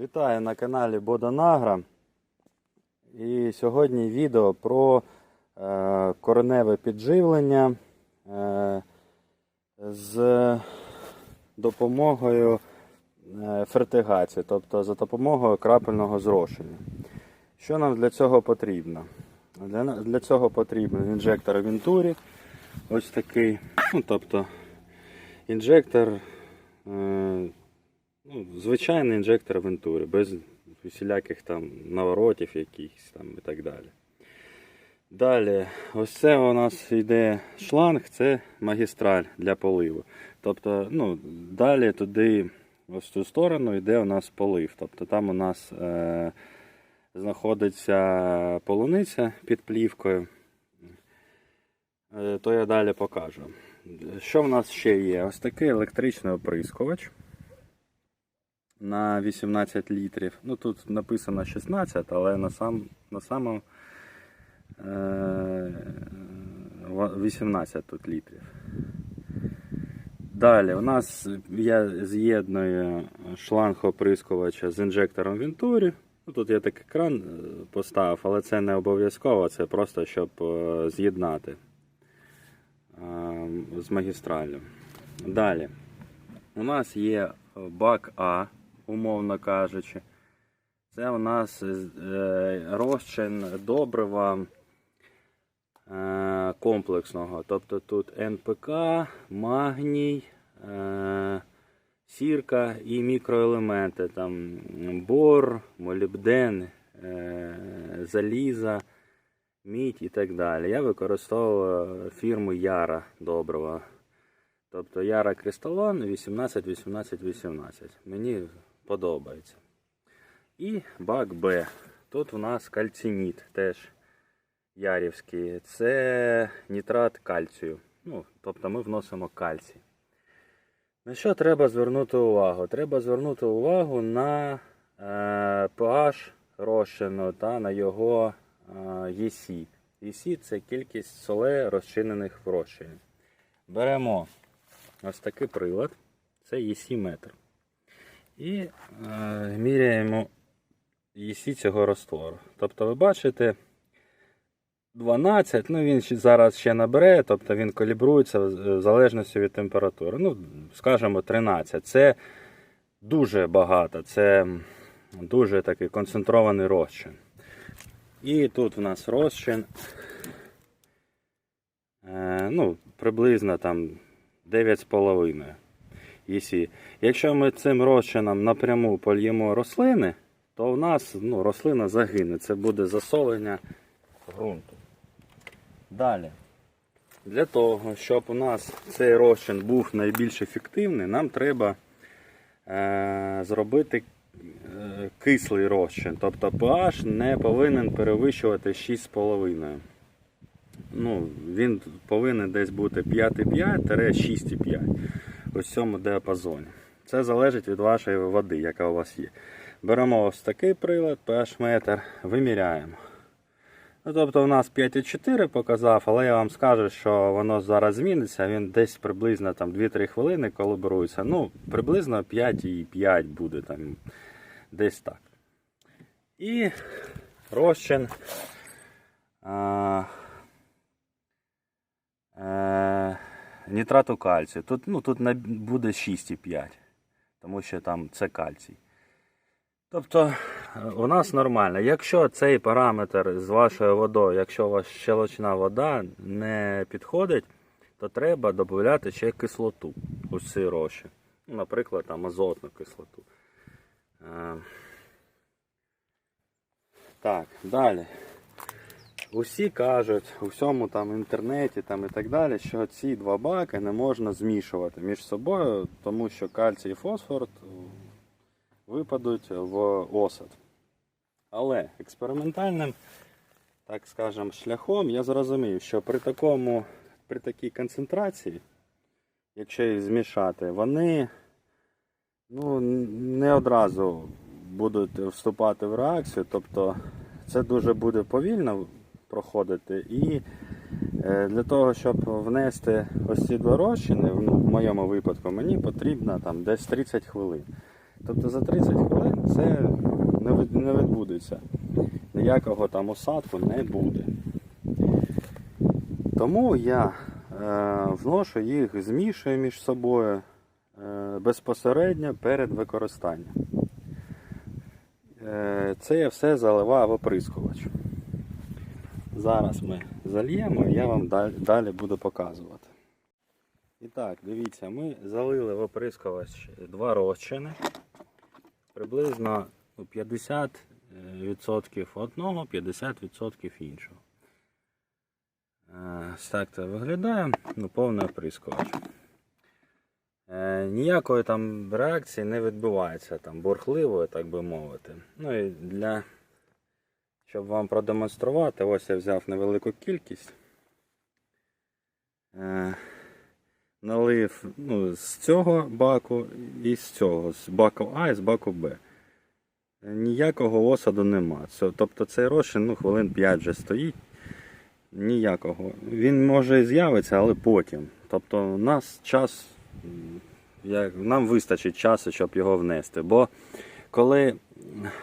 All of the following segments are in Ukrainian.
Вітаю на каналі Боданагра. І сьогодні відео про е, кореневе підживлення е, з допомогою е, фертигації, тобто за допомогою крапельного зрошення. Що нам для цього потрібно? Для, для цього потрібен інжектор Вентурі. Ось такий. Ну, тобто інжектор. Е, Ну, звичайний інжектор Вентури, без усіляких там наворотів якихось там і так далі. Далі, ось це у нас йде шланг, це магістраль для поливу. Тобто, ну, далі туди, в цю сторону, йде у нас полив. Тобто там у нас е, знаходиться полуниця під плівкою. Е, то я далі покажу. Що в нас ще є? Ось такий електричний оприскувач на 18 літрів. Ну тут написано 16, але на сам на самому е, 18 тут літрів. Далі у нас я з'єдную шланг оприскувача з інжектором Venturi. Ну, тут я так екран е, поставив, але це не обов'язково, це просто щоб е, з'єднати е, з магістралю. Далі. У нас є бак А, умовно кажучи. Це у нас е, розчин добрива е, комплексного. Тобто тут НПК, магній, е, сірка і мікроелементи. Там бор, молібден, заліза, мідь і так далі. Я використовував фірму Яра добрива. Тобто Яра Кристалон 18, 18, 18. Мені подобається. І бак Б. Тут у нас кальцініт теж ярівський. Це нітрат кальцію. Ну, тобто ми вносимо кальцій. На що треба звернути увагу? Треба звернути увагу на е, pH розчину та на його е, ЄСі. ЄСі це кількість солей розчинених в розчині. Беремо ось такий прилад. Це ЄСі метр. І е, міряємо ЄСі цього раствору. Тобто ви бачите 12, ну він зараз ще набере, тобто він калібрується в в залежності від температури. Ну, скажімо, 13. Це дуже багато, це дуже такий концентрований розчин. І тут в нас розчин. Е, ну, приблизно там 9,5 ЄСі. Якщо ми цим розчином напряму польємо рослини, то в нас ну, рослина загине. Це буде засолення ґрунту. Далі. Для того, щоб у нас цей розчин був найбільш ефективний, нам треба е, зробити е, кислий розчин. Тобто pH не повинен перевищувати 6,5. Ну, він повинен десь бути 5,5-6,5 ось цьому діапазоні. Це залежить від вашої води, яка у вас є. Беремо ось такий прилад, pH метр, виміряємо. Ну, тобто у нас 5,4 показав, але я вам скажу, що воно зараз зміниться, він десь приблизно 2-3 хвилини калібрується. Ну, приблизно 5,5 буде там десь так. І розчин. А, е, нітрату кальцію. Тут, ну, тут буде 6,5, тому що там це кальцій. Тобто у нас нормально. Якщо цей параметр з вашою водою, якщо у вас щелочна вода не підходить, то треба додати ще кислоту у цей розчин. Ну, Наприклад, там азотну кислоту. Е, Так, далі. Усі кажуть у всьому там інтернеті там і так далі, що ці два баки не можна змішувати між собою, тому що кальцій і фосфор випадуть в осад. Але експериментальним, так скажем, шляхом я зрозумів, що при такому, при такій концентрації, якщо їх змішати, вони ну, не одразу будуть вступати в реакцію, тобто це дуже буде повільно проходити. І е, для того, щоб внести ось ці два розчини, ну, в моєму випадку, мені потрібно там десь 30 хвилин. Тобто за 30 хвилин це не відбудеться. Ніякого там осадку не буде. Тому я е, вношу їх, змішую між собою е, безпосередньо перед використанням. Е, це я все заливаю в оприскувач. Зараз ми зальємо і я вам далі, буду показувати. І так, дивіться, ми залили в оприскувач два розчини. Приблизно ну, 50% одного, 50% іншого. Е, Ось так це виглядає, ну, повний оприскувач. Е, ніякої там реакції не відбувається там бурхливої, так би мовити. Ну і для, щоб вам продемонструвати, ось я взяв невелику кількість. Е, налив ну, з цього баку і з цього, з баку А і з баку Б. Ніякого осаду нема. Тобто цей розчин ну, хвилин 5 вже стоїть. Ніякого. Він може і з'явиться, але потім. Тобто у нас час, як, нам вистачить часу, щоб його внести. Бо коли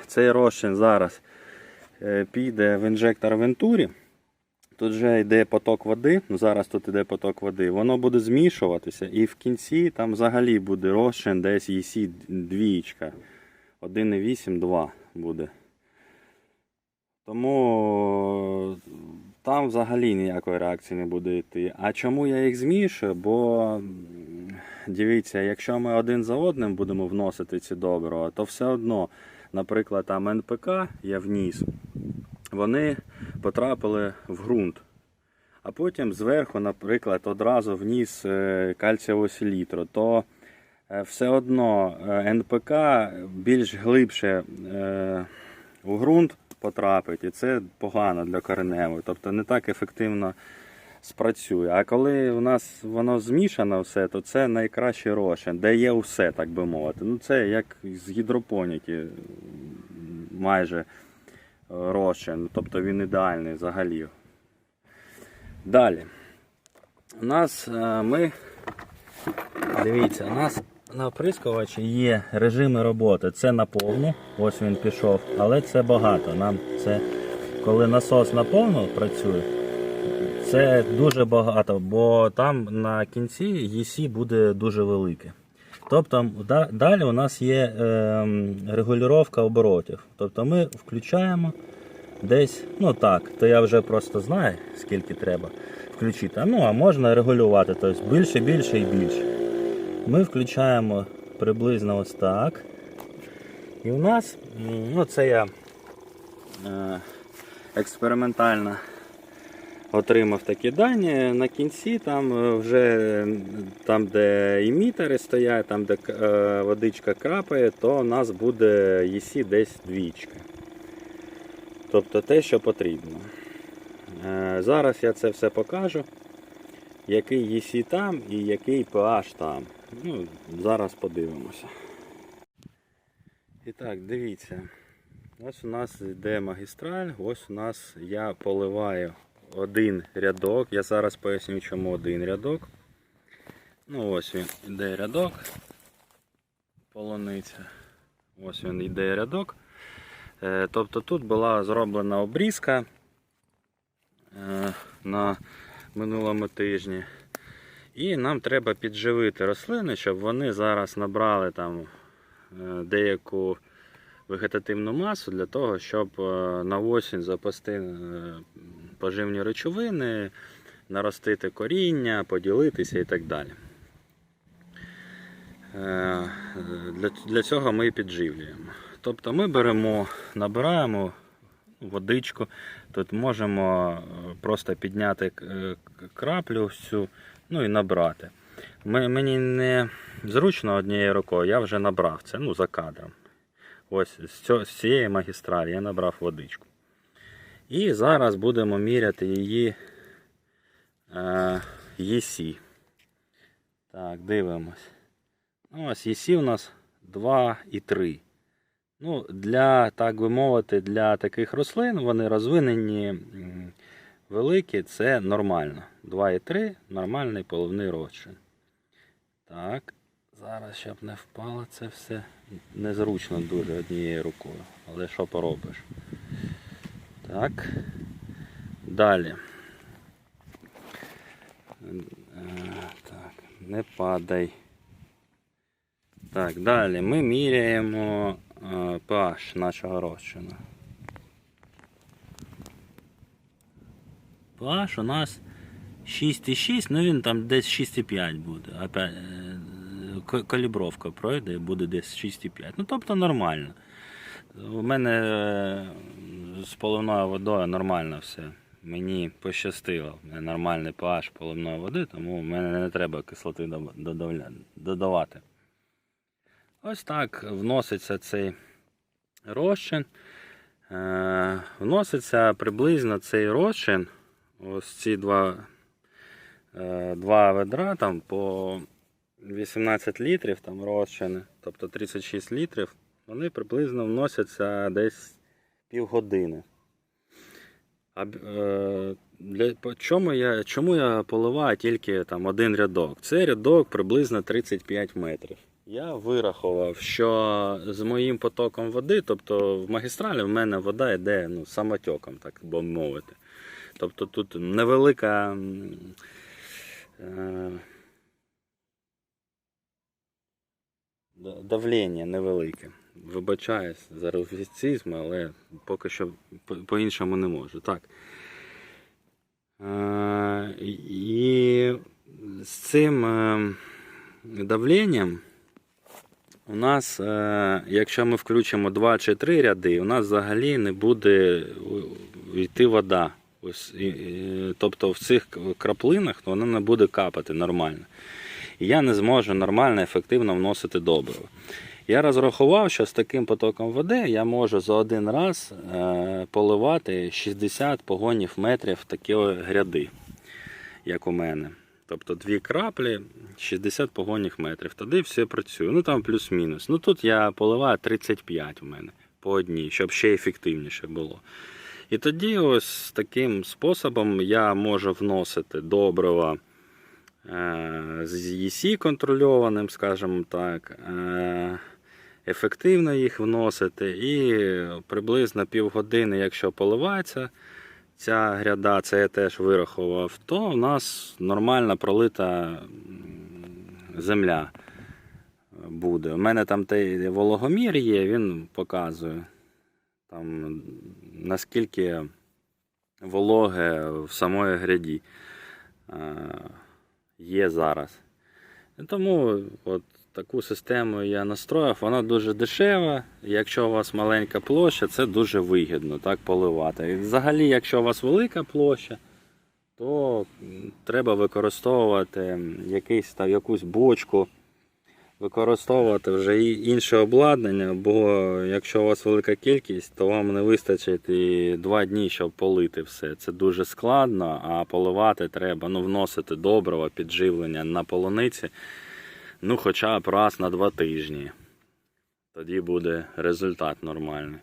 цей розчин зараз е, піде в інжектор Вентурі, тут вже йде поток води, ну зараз тут йде поток води, воно буде змішуватися і в кінці там взагалі буде розчин десь ЄСі двічка. 1,8-2 буде. Тому е, там взагалі ніякої реакції не буде йти. А чому я їх змішую? Бо дивіться, якщо ми один за одним будемо вносити ці добрива, то все одно, наприклад, там НПК я вніс, вони потрапили в ґрунт. А потім зверху, наприклад, одразу вніс е, кальцієву селітру, то е, все одно е, НПК більш глибше у ґрунт потрапить, і це погано для кореневої, тобто не так ефективно спрацює. А коли у нас воно змішано все, то це найкращий розчин, де є усе, так би мовити. Ну це як з гідропоніки майже е, розчин, тобто він ідеальний взагалі. Далі. У нас е, ми. Дивіться, у нас на оприскувачі є режими роботи. Це на повну, ось він пішов, але це багато. Нам це, коли насос на повну працює, це дуже багато, бо там на кінці ЄСі буде дуже велике. Тобто далі у нас є е, регулювання оборотів. Тобто ми включаємо десь, ну так, то я вже просто знаю, скільки треба включити. Ну, а можна регулювати, тобто більше, більше і більше. Ми включаємо приблизно ось так. І у нас, ну це я е, експериментально отримав такі дані. На кінці там е, вже там, де імітери стоять, там, де е, водичка крапає, то у нас буде ЄСі десь двічка. Тобто те, що потрібно. Е, Зараз я це все покажу. Який ЄСі там і який pH там. Ну, зараз подивимося. І так, дивіться. Ось у нас йде магістраль, ось у нас я поливаю один рядок. Я зараз поясню, чому один рядок. Ну ось він йде рядок. Полуниця. Ось він йде рядок. Е, Тобто тут була зроблена обрізка е, на минулому тижні. І нам треба підживити рослини, щоб вони зараз набрали там е, деяку вегетативну масу для того, щоб на осінь запасти поживні речовини, наростити коріння, поділитися і так далі. Е, Для, цього ми підживлюємо. Тобто ми беремо, набираємо водичку, тут можемо е, просто підняти е, краплю всю, ну і набрати. Мені не зручно однією рукою, я вже набрав це ну, за кадром. Ось з цієї магістралі я набрав водичку. І зараз будемо міряти її е, ЄСі. Так, дивимось. Ну, ось ЄСі у нас 2,3. Ну, для, так би мовити, для таких рослин вони розвинені великі, це нормально. 2,3 нормальний поливний розчин. Так, зараз, щоб не впало це все. незручно дуже однією рукою. Але що поробиш? Так. Далі. Е, Так, не падай. Так, далі ми міряємо е, pH нашого розчину. pH у нас 6,6, ну він там десь 6,5 буде. Е, калібровка пройде буде десь 6,5. Ну тобто нормально. У мене з поливною водою нормально все. Мені пощастило. Нормальний pH поливної води, тому в мене не треба кислоти додавати. Ось так вноситься цей розчин. Е, Вноситься приблизно цей розчин. Ось ці два, е, два ведра там по 18 літрів там розчини, тобто 36 літрів, вони приблизно вносяться десь півгодини. А, е, для, чому, я, чому я поливаю тільки там один рядок? Цей рядок приблизно 35 метрів. Я вирахував, що з моїм потоком води, тобто в магістралі в мене вода йде ну, самотеком, так би мовити. Тобто тут невелика. Е, давлення невелике. Вибачаюсь за русицизм, але поки що по- по-іншому не можу. Так. Е, і з цим е, давленням у нас, е, якщо ми включимо 2 чи 3 ряди, у нас взагалі не буде йти вода. Ось, і- і- тобто в цих краплинах вона не буде капати нормально. І я не зможу нормально, ефективно вносити добриво. Я розрахував, що з таким потоком води я можу за один раз е, поливати 60 погонів метрів такі гряди, як у мене. Тобто дві краплі, 60 погонів метрів. Тоді все працює. Ну там плюс-мінус. Ну тут я поливаю 35 у мене по одній, щоб ще ефективніше було. І тоді ось таким способом я можу вносити добрива е, з ЄСі контрольованим, скажімо так, е, ефективно їх вносити. І приблизно півгодини, якщо поливається ця гряда, це я теж вирахував, то у нас нормально пролита земля буде. У мене там той вологомір є, він показує там наскільки вологе в самої гряді е, є зараз. Тому от таку систему я настроїв, вона дуже дешева. Якщо у вас маленька площа, це дуже вигідно так поливати. І взагалі, якщо у вас велика площа, то треба використовувати якийсь, там, якусь бочку, використовувати вже інше обладнання, бо якщо у вас велика кількість, то вам не вистачить і два дні, щоб полити все. Це дуже складно, а поливати треба, ну, вносити добрива, підживлення на полуниці, ну, хоча б раз на два тижні. Тоді буде результат нормальний.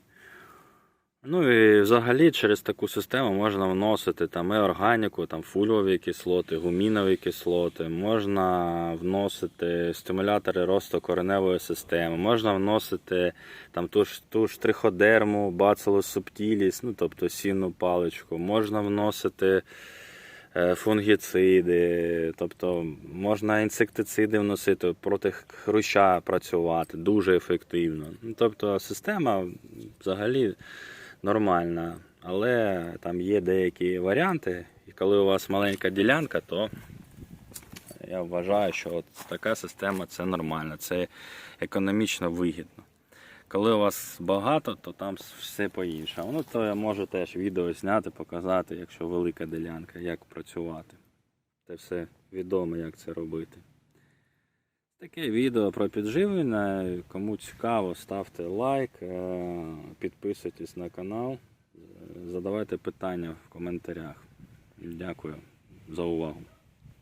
Ну і взагалі через таку систему можна вносити там і органіку, там фульові кислоти, гумінові кислоти, можна вносити стимулятори росту кореневої системи, можна вносити там ту ж, ту ж триходерму, бацилус subtilis, ну тобто сінну паличку, можна вносити фунгіциди, тобто можна інсектициди вносити, проти хруща працювати дуже ефективно. Ну, тобто система взагалі нормальна, але там є деякі варіанти, і коли у вас маленька ділянка, то я вважаю, що от така система це нормально, це економічно вигідно. Коли у вас багато, то там все по-іншому. Ну, то я можу теж відео зняти, показати, якщо велика ділянка, як працювати. Це все відомо, як це робити. Таке відео про підживлення. Кому цікаво, ставте лайк, е, підписуйтесь на канал, е, задавайте питання в коментарях. Дякую за увагу.